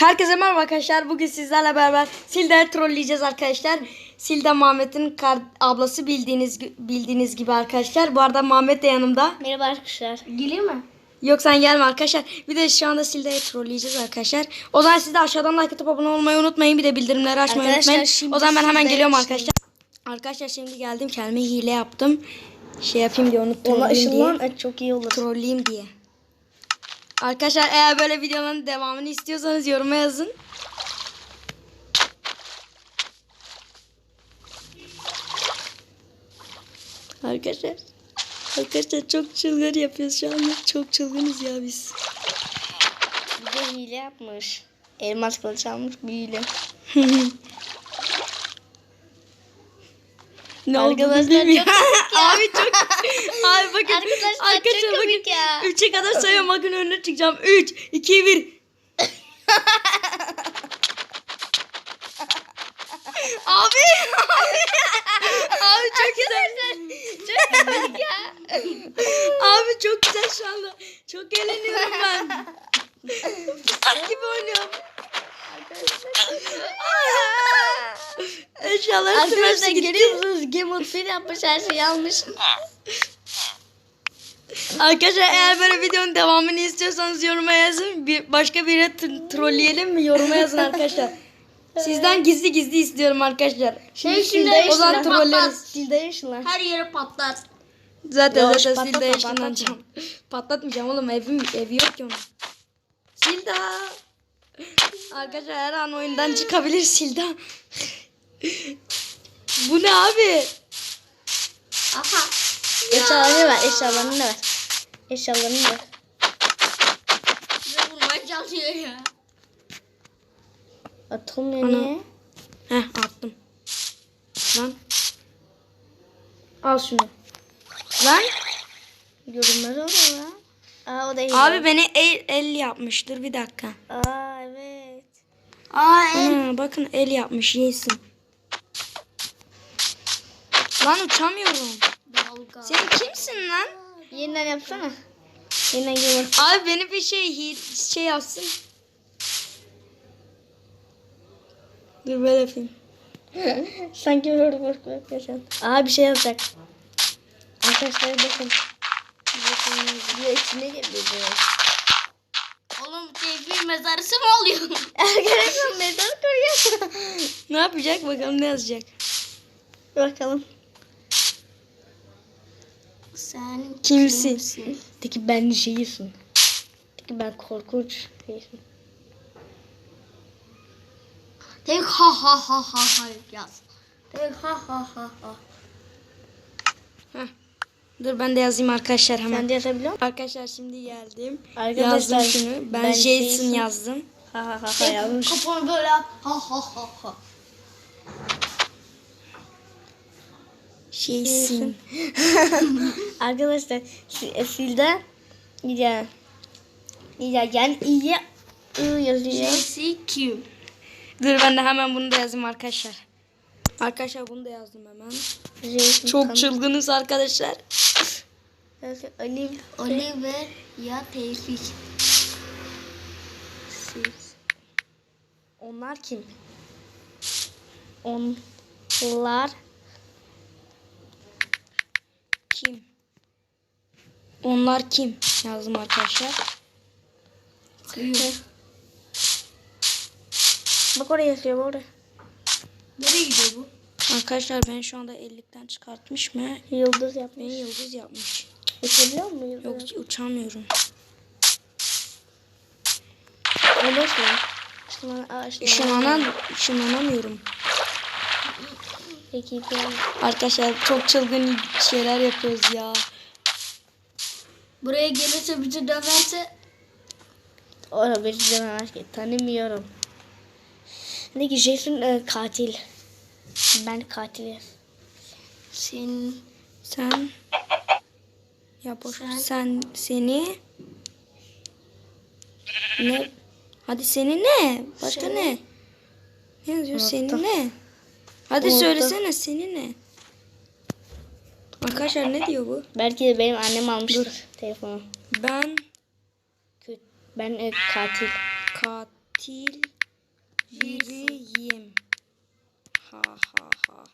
Herkese merhaba arkadaşlar. Bugün sizlerle beraber Silde'yi trolleyeceğiz arkadaşlar. Silde kar- ablası bildiğiniz bildiğiniz gibi arkadaşlar. Bu arada Muhammed de yanımda. Merhaba arkadaşlar. Geleyim mi? Yok sen gelme arkadaşlar. Bir de şu anda Silde'yi trolleyeceğiz arkadaşlar. O zaman siz de aşağıdan like atıp abone olmayı unutmayın. Bir de bildirimleri açmayı Arkadaşlar, unutmayın. şimdi O zaman ben hemen geliyorum şimdi- arkadaşlar. Arkadaşlar şimdi geldim. Kendime hile yaptım. Şey yapayım diye unuttum. Ona diye. ışınlan aç çok iyi olur. trolleyeyim diye. Arkadaşlar eğer böyle videoların devamını istiyorsanız yoruma yazın. Arkadaşlar. Arkadaşlar çok çılgın yapıyoruz şu anda. Çok çılgınız ya biz. Bir de hile yapmış. Elmas kılıç almış bir hile. ne Arkadaşlar bilmiyorum. çok. Abi çok Abi bakın. Arkadaşlar çok komik ya. 3'e kadar sayıyorum bakın önüne çıkacağım. 3, 2, 1. Abi. Abi çok güzel. Çok komik ya. Abi çok güzel şu anda. Çok eğleniyorum ben. Fıstık gibi oynuyorum. Arkadaşlar hepsi gitti. görüyor musunuz? Game Thrones yapmış her şeyi almış. Arkadaşlar eğer böyle videonun devamını istiyorsanız yoruma yazın. Bir, başka biri t- trolleyelim mi? Yoruma yazın arkadaşlar. Sizden gizli gizli istiyorum arkadaşlar. Şey şimdi o zaman trolleriz. Silde ışınlan. Her yere patlat. Zaten Yok, zaten yaşlanacağım. patlatma. Patlatmayacağım oğlum evim evi yok ki onun. Silda. Arkadaşlar her an oyundan çıkabilir Silda. Bu ne abi? Aha. Eşyalarını ver, eşyalarını ver. Eşyalarını ver. Bize vurmaya çalışıyor ya. Atılmıyor Ana. niye? Heh attım. Lan. Al şunu. Lan. Görünmez olur ya. Aa o da hile. Abi beni el, el yapmıştır bir dakika. Aa evet. Aa Ana, bakın el yapmış yesin. Lan uçamıyorum. Dalga. Sen kimsin lan? Yeniden yapsana. Yeniden gel Abi beni bir şey şey yapsın. Dur böyle yapayım. Sanki böyle boş bırakıyorsun. Aa bir şey yapacak. Arkadaşlar bakın. Diyor içine diyor. Oğlum keyfi mezarısı mı oluyor? Arkadaşlar mezar koruyor. Ne yapacak bakalım ne yazacak. Bakalım. Sen Kimsin? De ki ben şeysin. De ki ben korkunç şeysin. tek ha ha ha ha ha yaz. Tek ha ha ha ha. Dur ben de yazayım arkadaşlar hemen. Sen de yazabiliyor musun? Arkadaşlar şimdi geldim. Arkadaşlar, yazdım şunu. Ben, ben Jason, Jason. yazdım. Ha ha ha ha yazmış. Böyle. Ha ha ha ha. Jason. Arkadaşlar si- Silda ya ya yani iyi yazıyor. Jesse Q. Dur ben de hemen bunu da yazayım arkadaşlar. Arkadaşlar bunu da yazdım hemen. Jason Çok çılgınız arkadaşlar. Yazıyor. Olive. Oliver ya Tevfik. Onlar kim? Onlar Kim? Onlar kim? Yazdım arkadaşlar. Bak oraya yazıyor oraya. Nereye gidiyor bu? Arkadaşlar ben şu anda 50'den çıkartmış mı? Yıldız yapmış. Beni yıldız yapmış. Uçabiliyor mu yıldız? Yok uçamıyorum. O boş mu? Işınlanan, ışınlanamıyorum. Peki tamam. Arkadaşlar çok çılgın şeyler yapıyoruz ya. Buraya gelirse bizi döverse Orada bir canavar ki tanımıyorum. Ne ki Jason e, katil. Ben katilim. sen Sen ya boş. Sen- sen seni ne? Hadi seni ne? Başka Seni- ne? Ne yazıyor? Seni Unuttum. ne? Hadi Unuttum. söylesene seni ne? Arkadaşlar ne diyor bu? Belki de benim annem almıştır telefonu. Ben Kötü. Ben e, katil katil biriyim. Ha ha ha.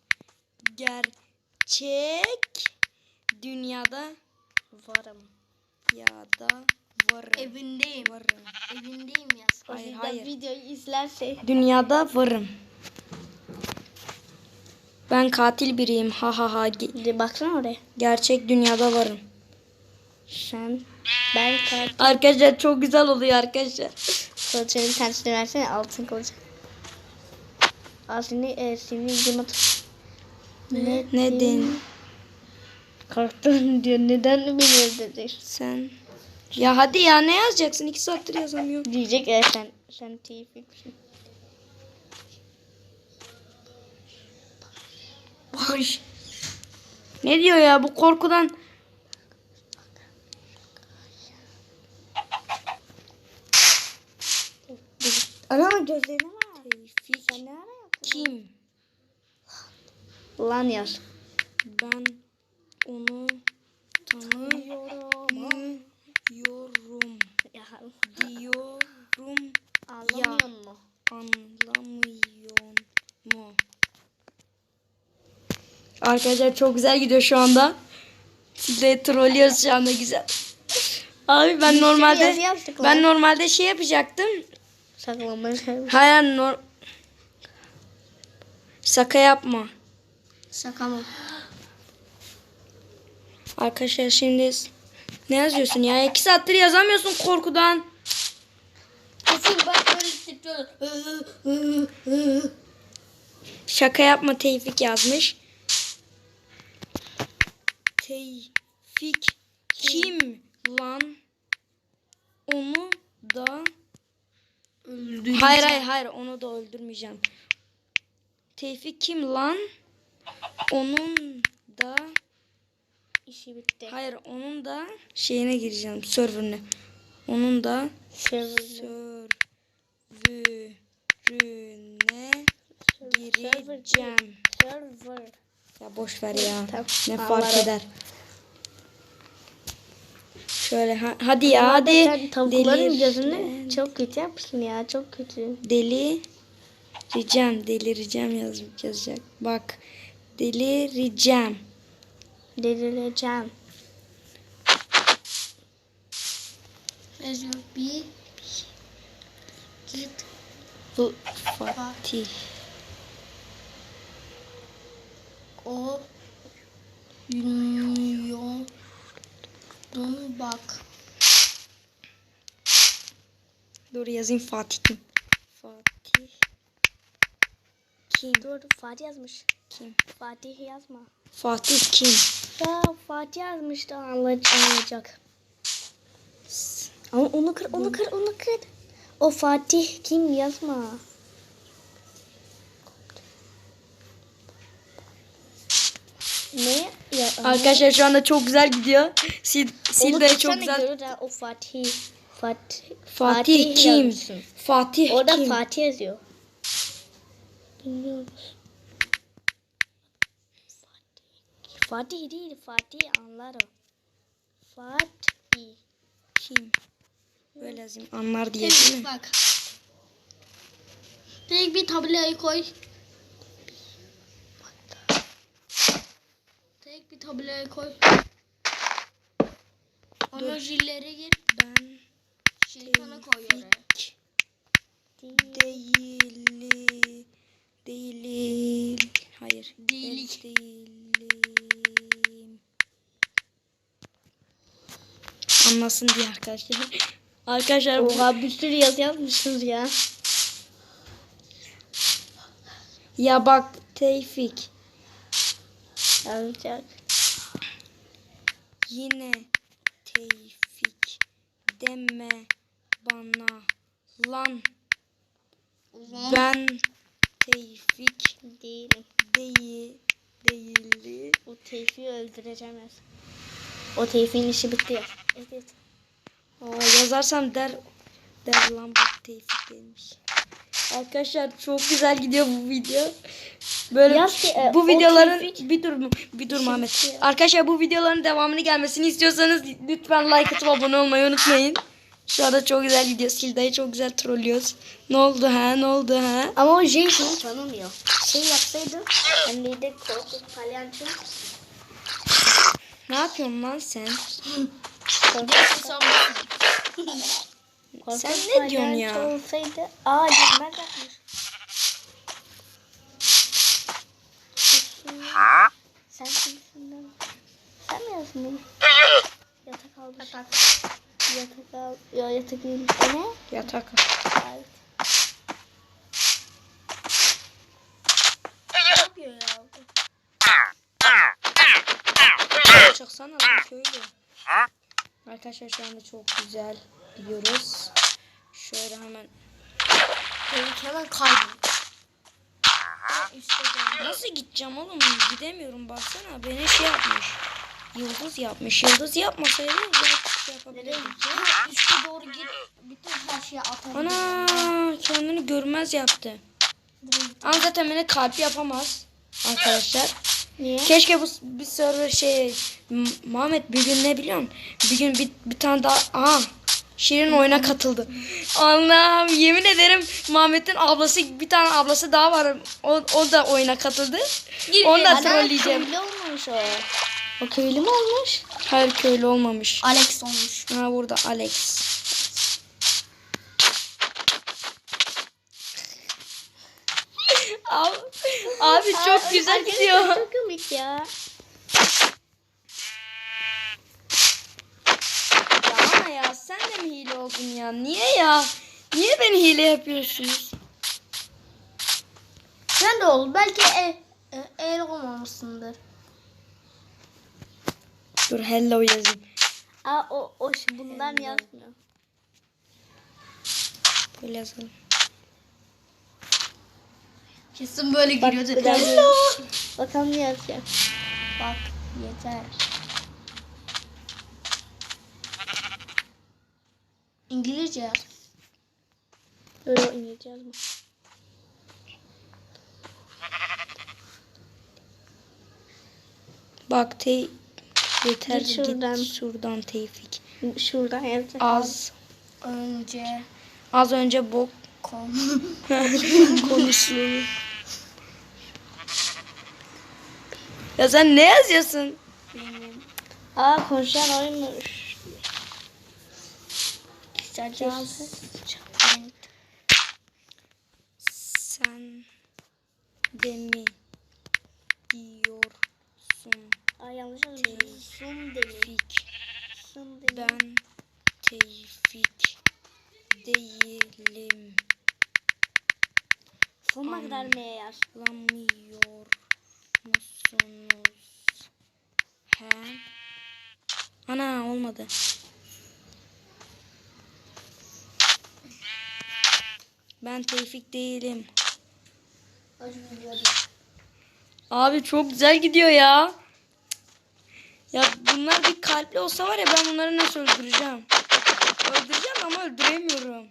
Gerçek dünyada Varım. ya da varım. Evindeyim. Varım. Evindeyim yaz. Hayır, hayır. videoyu izlerse Dünyada varım. Ben katil biriyim. Ha ha ha. Ge- baksana oraya. Gerçek dünyada varım. Sen ben katil. Arkadaşlar çok güzel oluyor arkadaşlar. Kılıcının tersini versene altın kılıcı. Al seni, e, seni yımat. Ne? Neden Korktun diyor. Neden beni öldürdün? sen? Ya hadi ya ne yazacaksın? İki saattir yazamıyorum. Diyecek e, sen. Sen tevfiksin. Boş. Ne diyor ya bu korkudan? Ana gözlerine bak. Tevfik Sen ne ara yaptın? kim? Lan yaz. Ben onu tanımıyorum Ya, diyorum. anlamıyor musun? Anlamıyor mu? Arkadaşlar çok güzel gidiyor şu anda. Size trollüyoruz şu anda güzel. Abi ben yazı normalde yaptık ben normalde şey yapacaktım. Sevmiş. Hayır nor Şaka yapma. Şaka mı? Arkadaşlar şimdi ne yazıyorsun ya? İki saattir yazamıyorsun korkudan. Kesin bak böyle. Şaka yapma Tevfik yazmış. Tevfik kim lan? Onu da Öldü. Hayır hayır hayır onu da öldürmeyeceğim. Tevfik kim lan? Onun da İşi bitti. hayır onun da şeyine gireceğim serverine. Onun da Server. serverine gireceğim. Server. Ya boş ver ya. Tamam. Ne Allah fark eder? Şöyle ha- hadi ya Sen hadi. tavukların gözünü çok kötü yapmışsın ya. Çok kötü. Deli ricam delireceğim yaz yazacak. Bak delireceğim. Delireceğim. Yazıyor. Bir. Git. Bu Fatih. O. Yunyon. bak. Dur yazayım Fatih kim? Fatih kim? Dur Fatih yazmış. Kim? Fatih yazma. Fatih kim? Ya Fatih yazmış da anlayacak. Ama onu kır, onu kır, onu kır. O Fatih kim yazma. Ne? Ya, Arkadaşlar şu anda çok güzel gidiyor. Sil, sil de çok güzel. görür ha, o Fatih. Fatih. Fatih, kim? yazmışsın. Fatih Orada kim? Fatih yazıyor. Bilmiyoruz. Fatih. Değil, Fatih anlar o. Fatih. kim? Böyle yazayım anlar diye değil mi? bak. Tek bir tabelayı koy. Tek bir tabelayı koy. Emojilere gir. Ben Şeytanı koy oraya. Değili değilim. Hayır. Değilik. Değilim. Anlasın diye arkadaşlar. Arkadaşlar bu Oha bir sürü yazı yazmışsınız ya. ya bak Tevfik Yazacak. yine Tevfik deme bana lan ben Tevfik Değilim. değil değilim. O Tevfik'i öldüreceğim. O Tevfik'in işi bitti ya. Evet. Aa, yazarsam der der lan bu Tevfik demiş. Arkadaşlar çok güzel gidiyor bu video. Böyle Yaz ki, e, bu videoların Tevfik- bir dur bir dur Muhammed. Şimdi- Arkadaşlar bu videoların devamını gelmesini istiyorsanız lütfen like atıp abone olmayı unutmayın. Şu anda çok güzel gidiyoruz. Hilda'yı çok güzel trollüyoruz. Ne oldu ha? Ne oldu ha? Ama o Jason'ı tanımıyor. Şey yapsaydı anneydi korkut palyaço. Ne yapıyorsun lan sen? Sen ne diyorsun ya? olsaydı aa girmez. Sen kimsin lan? Sen mi yazdın? Yatak aldı. Yatak. Yatak al. Ya yatak değil. Ne? Yatak. Evet. Ne yapıyor ya? Çıksana lan köylü. Arkadaşlar şu anda çok güzel gidiyoruz. Şöyle hemen. Hemen kaydı. Nasıl gideceğim oğlum? Gidemiyorum baksana. Beni şey yapmış. Yıldız yapmış. Yıldız yapmasaydı belki şey yapabilirdim. Üste doğru git. Bütün her şeyi atalım. Ana kendini görmez yaptı. Ama zaten beni kalp yapamaz. Arkadaşlar. Niye? Keşke bu bir server şey Muhammed bir gün ne biliyorsun? Bir gün bir, bir tane daha aha Şirin oyuna katıldı. Allah'ım yemin ederim Muhammed'in ablası bir tane ablası daha var. O, o da oyuna katıldı. Onu da trolleyeceğim. Köylü olmuş o. O köylü mü olmuş? Hayır köylü olmamış. Alex olmuş. Ha burada Alex. abi, abi çok güzel gidiyor. Çok komik ya. Ya ama ya sen de mi hile oldun ya? Niye ya? Niye beni hile yapıyorsunuz? Sen de ol. Belki e, e, el olmamışsındır. Dur hello yazayım. Aa o, o şu- bundan yazmıyor. Böyle yazalım. Kesin böyle giriyordu. Hello. Bakalım ne yazıyor. Bak yeter. İngilizce yaz. Öyle İngilizce yazma. Bak te yeter Git git şuradan. şuradan, Tevfik. Şuradan yazacak. Az Önce az önce bok kom. ya sen ne yazıyorsun? Aa konuşan oyunmuş. Yaz. Sen de mi diyorsun Aa yanlış? Sun deli. Ben Tevfik değilim. Sonuna kadar M yaz. Anlamıyor musunuz? He? Ana olmadı. Ben Tevfik değilim. Abi çok güzel gidiyor ya. Ya bunlar bir kalpli olsa var ya ben bunları nasıl öldüreceğim? Öldüreceğim ama öldüremiyorum.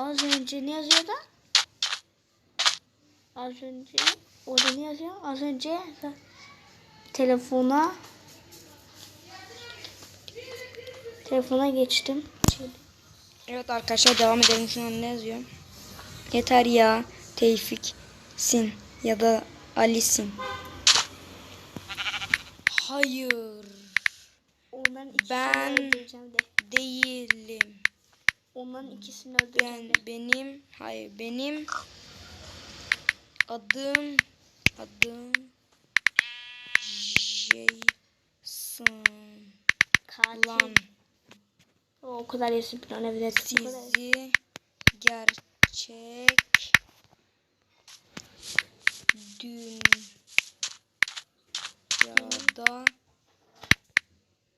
Az önce ne yazıyordu? Az önce orada ne yazıyor? Az önce telefona telefona geçtim. Evet arkadaşlar devam edelim. Şu an ne yazıyor? Yeter ya. Tevfik'sin ya da Ali'sin. Hayır. Onların Ben- de. Değilim. Onların ikisini öldüreceğim Ben benim hayır benim adım adım Jason Katil. O, kadar yesin planı sizi gerçek dünyada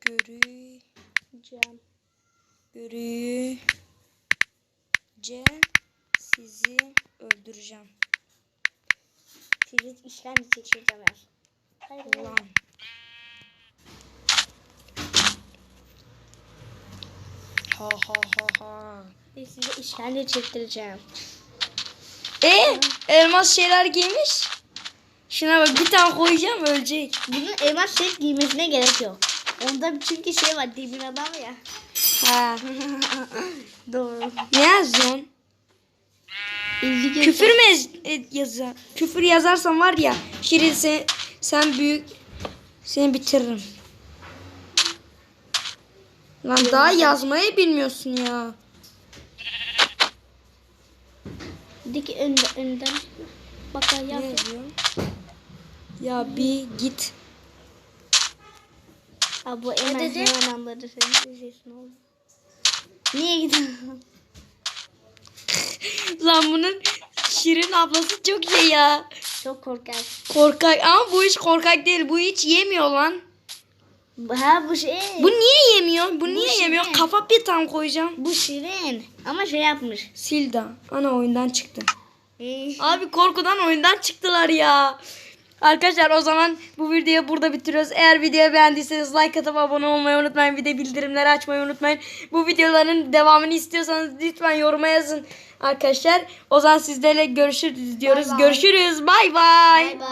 görü Cem. görüce sizi öldüreceğim Sizi işkence çekeceğim. Hayır lan. Ha ha ha ha. Size işkence çektireceğim. E elmas şeyler giymiş. Şuna bak bir tane koyacağım ölecek. Bunun elmas set giymesine gerek yok. Onda çünkü şey var demir adam ya. Ha. Doğru. Ne yazıyorsun? Küfür mü ez- yazar? Küfür yazarsan var ya Şirin sen, sen büyük seni bitiririm. Lan daha yazmayı bilmiyorsun ya. Dik önden önden. Yap. yazıyor? Ya bir git. Ha bu dedi? hemen anladı senin sesin oldu. Niye gidiyorsun? Lan bunun Şirin ablası çok şey ya. Çok korkar. Korkak ama bu hiç korkak değil. Bu hiç yemiyor lan. Ha bu şey. Bu niye yemiyor? Bu niye Şirin. yemiyor? Kafa bir tam koyacağım. Bu şirin. Ama şey yapmış. Silda. Ana oyundan çıktı. Abi korkudan oyundan çıktılar ya. Arkadaşlar o zaman bu videoyu burada bitiriyoruz. Eğer videoyu beğendiyseniz like atıp abone olmayı unutmayın. Bir de bildirimleri açmayı unutmayın. Bu videoların devamını istiyorsanız lütfen yoruma yazın arkadaşlar. O zaman sizlerle görüşürüz diyoruz. Bay bay. Görüşürüz. Bay bay. Bye bye.